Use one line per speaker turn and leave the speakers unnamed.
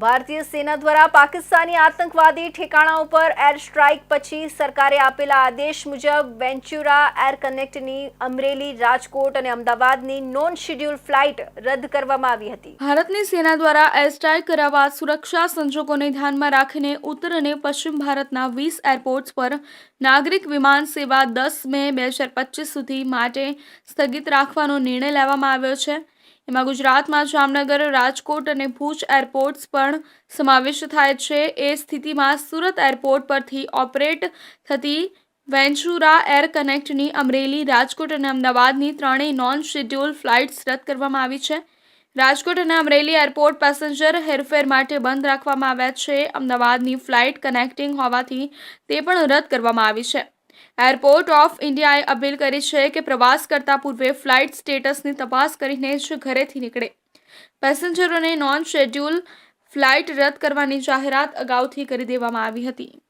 ભારતીય સેના દ્વારા પાકિસ્તાની આતંકવાદી ઠેકાણા ઉપર એર સ્ટ્રાઇક પછી સરકારે આપેલા આદેશ મુજબ વેન્ચુરા એર કનેક્ટની અમરેલી, રાજકોટ અને અમદાવાદની નોન શેડ્યુલ ફ્લાઇટ રદ કરવામાં આવી હતી.
ભારતની સેના દ્વારા એર સ્ટ્રાઇક કરાવવા સુરક્ષા સંજોગોને ધ્યાનમાં રાખીને ઉત્તર અને પશ્ચિમ ભારતના વીસ એરપોર્ટ્સ પર નાગરિક વિમાન સેવા દસ મે બે સુધી માટે સ્થગિત રાખવાનો નિર્ણય લેવામાં આવ્યો છે. એમાં ગુજરાતમાં જામનગર, રાજકોટ અને ભુજ એરપોર્ટ્સ પણ સમાવેશ થાય છે. એ સ્થિતિમાં સુરત એરપોર્ટ પરથી ઓપરેટ થતી વેન્ચુરા એર કનેક્ટની અમરેલી, રાજકોટ અને અમદાવાદની ત્રણેય નોન શેડ્યુલ ફ્લાઇટ્સ રદ કરવામાં આવી છે. રાજકોટ અને અમરેલી એરપોર્ટ પેસેન્જર હેરફેર માટે બંધ રાખવામાં આવ્યા છે. અમદાવાદની ફ્લાઇટ કનેક્ટિંગ હોવાથી તે પણ રદ કરવામાં આવી છે. એરપોર્ટ ઓફ ઇન્ડિયાએ અપીલ કરી છે કે પ્રવાસ કરતા પૂર્વે ફ્લાઇટ સ્ટેટસની તપાસ કરીને જ ઘરેથી નીકળે. પેસેન્જરોને નોન શેડ્યુલ ફ્લાઇટ રદ કરવાની જાહેરાત અગાઉથી કરી દેવામાં આવી હતી.